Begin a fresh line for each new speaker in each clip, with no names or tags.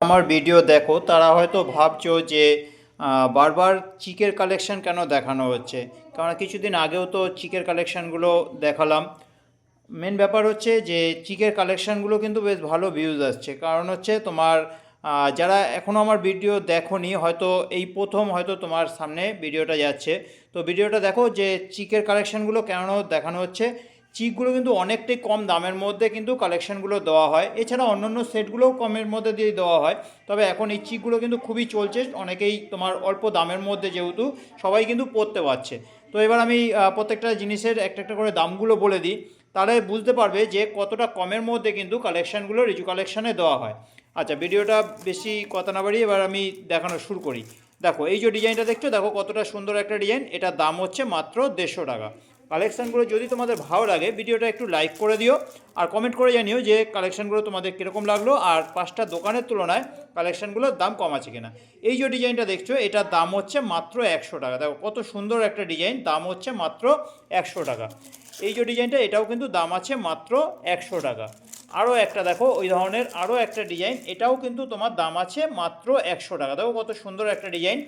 আমার ভিডিও দেখো, তারা হয়তো ভাবছ যে বারবার চিকের কালেকশন কেন দেখানো হচ্ছে? কারণ কিছুদিন আগেও তো চিকের কালেকশনগুলো দেখালাম। মেন ব্যাপার হচ্ছে যে, চিকের কালেকশনগুলো কিন্তু বেশ ভালো ভিউজ আসছে। কারণ হচ্ছে তোমার যারা এখনও আমার ভিডিও দেখোনি, হয়তো এই প্রথম হয়তো তোমার সামনে ভিডিওটা যাচ্ছে। তো ভিডিওটা দেখো যে, চিকের কালেকশনগুলো কেন দেখানো হচ্ছে? চিকগুলো কিন্তু অনেকটাই কম দামের মধ্যে কিন্তু কালেকশানগুলো দেওয়া হয়। এছাড়া অন্যান্য সেটগুলোও কমের মধ্যে দিয়ে দেওয়া হয়। তবে এখন এই চিকগুলো কিন্তু খুবই চলছে, অনেকেই তোমার অল্প দামের মধ্যে যেহেতু সবাই কিন্তু পরতে পারছে। তো এবার আমি প্রত্যেকটা জিনিসের একটা একটা করে দামগুলো বলে দিই। তাহলে বুঝতে পারবে যে কতটা কমের মধ্যে কিন্তু কালেকশানগুলো রিজু কালেকশানে দেওয়া হয়। আচ্ছা ভিডিওটা বেশি কথা না বাড়িয়ে এবার আমি দেখানো শুরু করি। দেখো, এই যে ডিজাইনটা দেখছ, দেখো কতটা সুন্দর একটা ডিজাইন এটার দাম হচ্ছে মাত্র দেড়শো টাকা। কালেকশানগুলো যদি তোমাদের ভালো লাগে, ভিডিওটা একটু লাইক করে দিও আর কমেন্ট করে জানিও যে কালেকশানগুলো তোমাদের কীরকম লাগল আর পাঁচটা দোকানের তুলনায় কালেকশানগুলোর দাম কম আছে কিনা। এই যে ডিজাইনটা দেখছ, এটার দাম হচ্ছে মাত্র একশো টাকা। দেখো, কত সুন্দর একটা ডিজাইন, দাম হচ্ছে মাত্র একশো টাকা। এই যে ডিজাইনটা, এটাও কিন্তু দাম আছে মাত্র একশো টাকা। আরও একটা দেখো, ওই ধরনের আরও একটা ডিজাইন, এটাও কিন্তু তোমার দাম আছে মাত্র একশো টাকা। দেখো, কত সুন্দর একটা ডিজাইন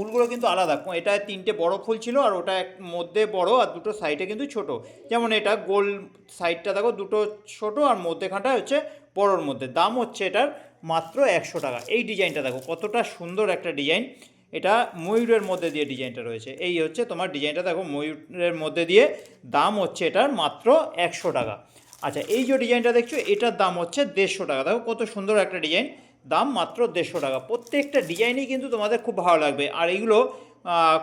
ফুলগুলো কিন্তু আলাদা। এটা তিনটে বড় ফুল ছিল আর ওটা এক মধ্যে বড় আর দুটো সাইডে কিন্তু ছোট। যেমন এটা গোল সাইডটা দেখো, দুটো ছোট আর মধ্যেখানটা হচ্ছে বড়োর মধ্যে। দাম হচ্ছে এটার মাত্র একশো টাকা। এই ডিজাইনটা দেখো, কতটা সুন্দর একটা ডিজাইন। এটা ময়ূরের মধ্যে দিয়ে ডিজাইনটা রয়েছে। এই হচ্ছে তোমার ডিজাইনটা দেখো, ময়ূরের মধ্যে দিয়ে দাম হচ্ছে এটার মাত্র একশো টাকা। আচ্ছা এই যে ডিজাইনটা দেখছ, এটার দাম হচ্ছে দেড়শো টাকা। দেখো কত সুন্দর একটা ডিজাইন। দাম মাত্র দেড়শো টাকা। প্রত্যেকটা ডিজাইনই কিন্তু তোমাদের খুব ভালো লাগবে। আর এইগুলো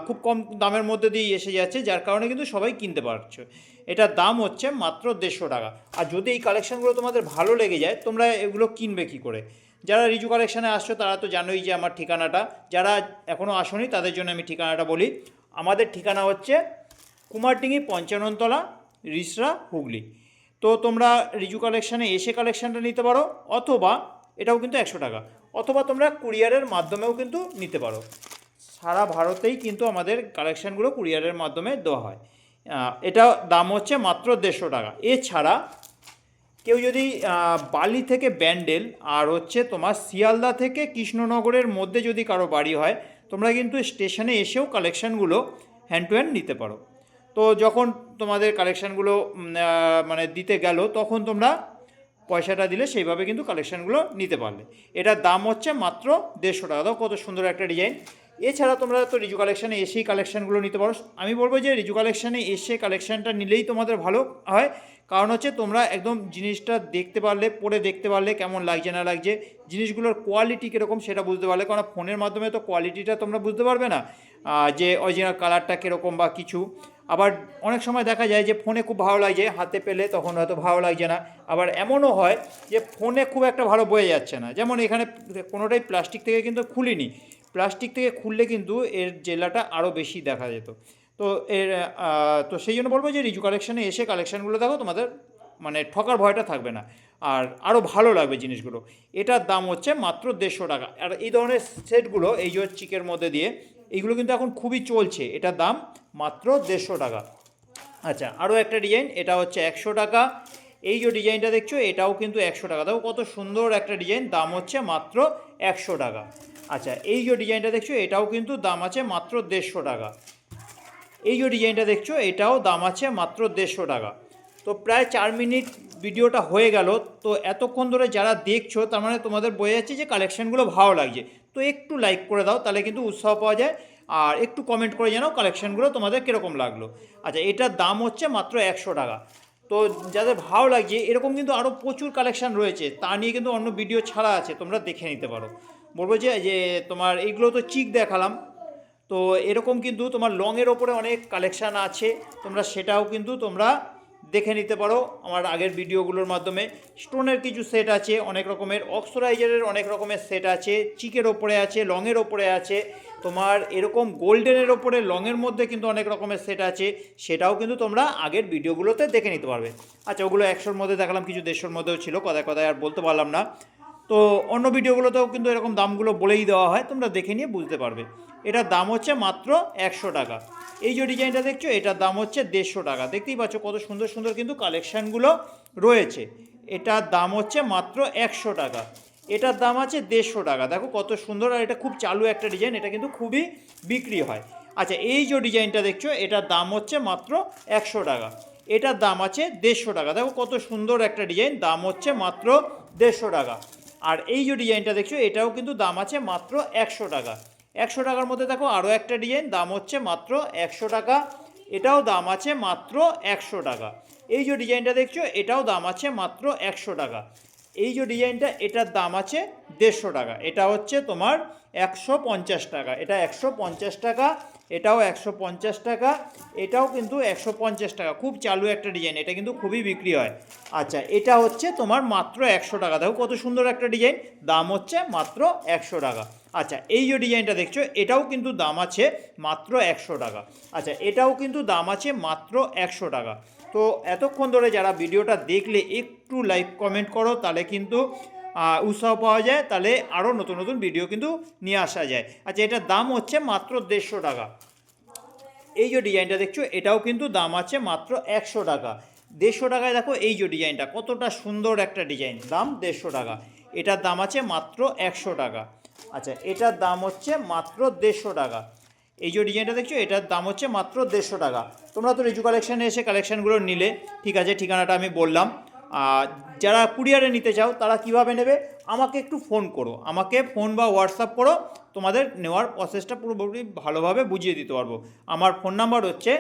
খুব কম দামের মধ্যে দিয়ে এসে যাচ্ছে, যার কারণে কিন্তু সবাই কিনতে পারছ। এটার দাম হচ্ছে মাত্র দেড়শো টাকা। আর যদি এই কালেকশানগুলো তোমাদের ভালো লেগে যায়, তোমরা এগুলো কিনবে কী করে? যারা রিজু কালেকশানে আসছো, তারা তো জানোই যে আমার ঠিকানাটা। যারা এখনও আসোনি, তাদের জন্য আমি ঠিকানাটা বলি। আমাদের ঠিকানা হচ্ছে কুমারডিঙি পঞ্চাননতলা, রিসরা, হুগলি। তো তোমরা রিজু কালেকশানে এসে কালেকশানটা নিতে পারো, অথবা এটাও কিন্তু একশো টাকা। অথবা তোমরা কুরিয়ারের মাধ্যমেও কিন্তু নিতে পারো। সারা ভারতেই কিন্তু আমাদের কালেকশানগুলো কুরিয়ারের মাধ্যমে দেওয়া হয়। এটা দাম হচ্ছে মাত্র দেড়শো টাকা। এছাড়া কেউ যদি বালি থেকে ব্যান্ডেল আর হচ্ছে তোমার শিয়ালদা থেকে কৃষ্ণনগরের মধ্যে যদি কারও বাড়ি হয়, তোমরা কিন্তু স্টেশনে এসেও কালেকশানগুলো হ্যান্ড টু হ্যান্ড নিতে পারো। তো যখন তোমাদের কালেকশানগুলো মানে দিতে গেল, তখন তোমরা পয়সাটা দিলে সেইভাবে কিন্তু কালেকশানগুলো নিতে পারলে। এটার দাম হচ্ছে মাত্র দেড়শো টাকা। দাও কত সুন্দর একটা ডিজাইন এছাড়া তোমরা তো রিজু কালেকশানে এসেই কালেকশানগুলো নিতে পারো। আমি বলব যে রিজু কালেকশানে এসে কালেকশানটা নিলেই তোমাদের ভালো হয়। কারণ হচ্ছে তোমরা একদম জিনিসটা দেখতে পারলে, পরে দেখতে পারলে কেমন লাগছে, না লাগছে, জিনিসগুলোর কোয়ালিটি কীরকম সেটা বুঝতে পারলে। কারণ ফোনের মাধ্যমে তো কোয়ালিটিটা তোমরা বুঝতে পারবে না যে অরিজিনাল কালারটা কীরকম বা কিছু। আবার অনেক সময় দেখা যায় যে ফোনে খুব ভালো লাগছে, হাতে পেলে তখন হয়তো ভালো লাগছে না। আবার এমনও হয় যে ফোনে খুব একটা ভালো বয়ে যাচ্ছে না। যেমন এখানে কোনোটাই প্লাস্টিক থেকে কিন্তু খুলিনি। প্লাস্টিক থেকে খুললে কিন্তু এর জেলাটা আরও বেশি দেখা যেত। তো এর তো সেই জন্য বলব যে রিজু কালেকশানে এসে কালেকশানগুলো দেখো, তোমাদের মানে ঠকার ভয়টা থাকবে না। আর আরও ভালো লাগবে জিনিসগুলো। এটার দাম হচ্ছে মাত্র দেড়শো টাকা। আর এই ধরনের সেটগুলো, এই যে চিকের মধ্যে দিয়ে এইগুলো কিন্তু এখন খুবই চলছে। এটার দাম মাত্র দেড়শো টাকা। আচ্ছা আরও একটা ডিজাইন, এটা হচ্ছে একশো টাকা। এই যে ডিজাইনটা দেখছ, এটাও কিন্তু একশো টাকা। দেখো কত সুন্দর একটা ডিজাইন, দাম হচ্ছে মাত্র একশো টাকা। আচ্ছা এই যে ডিজাইনটা দেখছ, এটাও কিন্তু দাম আছে মাত্র দেড়শো টাকা। এই যে ডিজাইনটা দেখছ, এটাও দাম আছে মাত্র দেড়শো টাকা। তো প্রায় চার মিনিট ভিডিওটা হয়ে গেল। তো এতক্ষণ ধরে যারা দেখছ, তার মানে তোমাদের বোঝা যাচ্ছে যে কালেকশানগুলো ভালো লাগছে। তো একটু লাইক করে দাও, তাহলে কিন্তু উৎসাহ পাওয়া যায়। আর একটু কমেন্ট করে জানাও কালেকশানগুলো তোমাদের কীরকম লাগল। আচ্ছা এটার দাম হচ্ছে মাত্র একশো টাকা। তো যাদের ভালো লাগছে, এরকম কিন্তু আরও প্রচুর কালেকশান রয়েছে, তা নিয়ে কিন্তু অন্য ভিডিও ছাড়া আছে, তোমরা দেখে নিতে পারো। বলব যে যে তোমার এইগুলো তো চিক দেখালাম। তো এরকম কিন্তু তোমার লংয়ের ওপরে অনেক কালেকশান আছে, তোমরা সেটাও কিন্তু তোমরা দেখে নিতে পারো। আমার আগের ভিডিওগুলোর মাধ্যমে স্টোনের কিছু সেট আছে, অনেক রকমের অক্সরাইজারের অনেক রকমের সেট আছে, চিকের ওপরে আছে, লংয়ের ওপরে আছে, তোমার এরকম গোল্ডেনের ওপরে লংয়ের মধ্যে কিন্তু অনেক রকমের সেট আছে, সেটাও কিন্তু তোমরা আগের ভিডিওগুলোতে দেখে নিতে পারবে। আচ্ছা ওগুলো একশোর মধ্যে দেখালাম, কিছু দেড়শোর মধ্যেও ছিল, কথায় কথায় আর বলতে পারলাম না। তো অন্য ভিডিওগুলোতেও কিন্তু এরকম দামগুলো বলেই দেওয়া হয়, তোমরা দেখে নিয়ে বুঝতে পারবে। এটার দাম হচ্ছে মাত্র একশো টাকা। এই যে ডিজাইনটা দেখছ, এটার দাম হচ্ছে দেড়শো টাকা। দেখতেই পাচ্ছ কত সুন্দর সুন্দর কিন্তু কালেকশানগুলো রয়েছে। এটার দাম হচ্ছে মাত্র একশো টাকা। এটার দাম আছে দেড়শো টাকা। দেখো কত সুন্দর আর এটা খুব চালু একটা ডিজাইন, এটা কিন্তু খুবই বিক্রি হয়। আচ্ছা এই যে ডিজাইনটা দেখছ, এটার দাম হচ্ছে মাত্র একশো টাকা। এটার দাম আছে দেড়শো টাকা। দেখো কত সুন্দর একটা ডিজাইন, দাম হচ্ছে মাত্র দেড়শো টাকা। আর এই যে ডিজাইনটা দেখছ, এটাও কিন্তু দাম আছে মাত্র একশো টাকা। একশো টাকার মধ্যে দেখো আরও একটা ডিজাইন, দাম হচ্ছে মাত্র একশো টাকা। এটাও দাম আছে মাত্র একশো টাকা। এই যে ডিজাইনটা দেখছ, এটাও দাম আছে মাত্র একশো টাকা। এই যে ডিজাইনটা, এটার দাম আছে দেড়শো টাকা। এটা হচ্ছে তোমার একশো পঞ্চাশ টাকা। এটা একশো পঞ্চাশ টাকা, এটাও একশো পঞ্চাশ টাকা, এটাও কিন্তু একশো পঞ্চাশ টাকা। খুব চালু একটা ডিজাইন, এটা কিন্তু খুবই বিক্রি হয়। আচ্ছা এটা হচ্ছে তোমার মাত্র একশো টাকা। দেখো কত সুন্দর একটা ডিজাইন, দাম হচ্ছে মাত্র একশো টাকা। আচ্ছা এই যে ডিজাইনটা দেখছ, এটাও কিন্তু দাম আছে মাত্র একশো টাকা। আচ্ছা এটাও কিন্তু দাম আছে মাত্র একশো টাকা। তো এতক্ষণ ধরে যারা ভিডিওটা দেখলে একটু লাইক কমেন্ট করো, তাহলে কিন্তু উৎসাহ পাওয়া যায়, তাহলে আরও নতুন নতুন ভিডিও কিন্তু নিয়ে আসা যায়। আচ্ছা এটার দাম হচ্ছে মাত্র দেড়শো টাকা। এই যে ডিজাইনটা দেখছ, এটাও কিন্তু দাম আছে মাত্র একশো টাকা। দেড়শো টাকায় দেখো এই যে ডিজাইনটা কতটা সুন্দর একটা ডিজাইন দাম দেড়শো টাকা। এটার দাম আছে মাত্র একশো টাকা। আচ্ছা এটার দাম হচ্ছে মাত্র দেড়শো টাকা। এই যে ডিজাইনটা দেখছ, এটার দাম হচ্ছে মাত্র দেড়শো টাকা। তোমরা তো রিজু কালেকশানে এসে কালেকশানগুলো নিলে, ঠিক আছে, ঠিকানাটা আমি বললাম। যারা কুরিয়ারে নিতে চাও, তারা কীভাবে নেবে? আমাকে একটু ফোন করো। আমাকে ফোন বা হোয়াটসঅ্যাপ করো। তোমাদের নেওয়ার প্রসেসটা পুরোপুরি ভালোভাবে বুঝিয়ে দিতে পারব। আমার ফোন নাম্বার হচ্ছে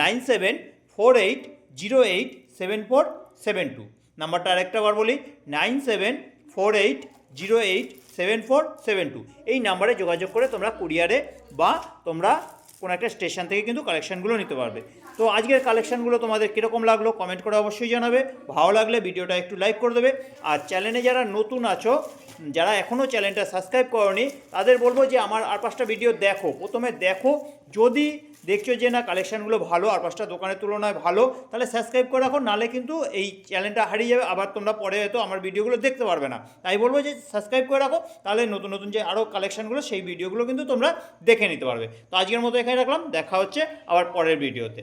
nine seven four eight zero eight seven four seven two. নাম্বারটা আরেকটা বার বলি, nine seven four eight zero eight seven four seven two. এই নাম্বারে যোগাযোগ করে তোমরা কুরিয়ারে বা তোমরা কোনো একটা স্টেশন থেকে কিন্তু কালেকশানগুলো নিতে পারবে। তো আজকের কালেকশানগুলো তোমাদের কীরকম লাগল কমেন্ট করে অবশ্যই জানাবে। ভালো লাগলে ভিডিওটা একটু লাইক করে দেবে। আর চ্যানেলে যারা নতুন আছো যারা এখনও চ্যানেলটা সাবস্ক্রাইব করনি, তাদের বলব যে আমার আর পাঁচটা ভিডিও দেখো। প্রথমে দেখো, যদি দেখছ যে না কালেকশানগুলো ভালো, আর পাঁচটা দোকানের তুলনায় ভালো, তাহলে সাবস্ক্রাইব করে রাখো। নালে কিন্তু এই চ্যানেলটা হারিয়ে যাবে। আবার তোমরা পরে হয়তো আমার ভিডিওগুলো দেখতে পারবে না। তাই বলব যে সাবস্ক্রাইব করে রাখো। তাহলে নতুন নতুন যে আরও কালেকশানগুলো সেই ভিডিওগুলো কিন্তু তোমরা দেখে নিতে পারবে। তো আজকের মতো এখানে রাখলাম। দেখা হচ্ছে আবার পরের ভিডিওতে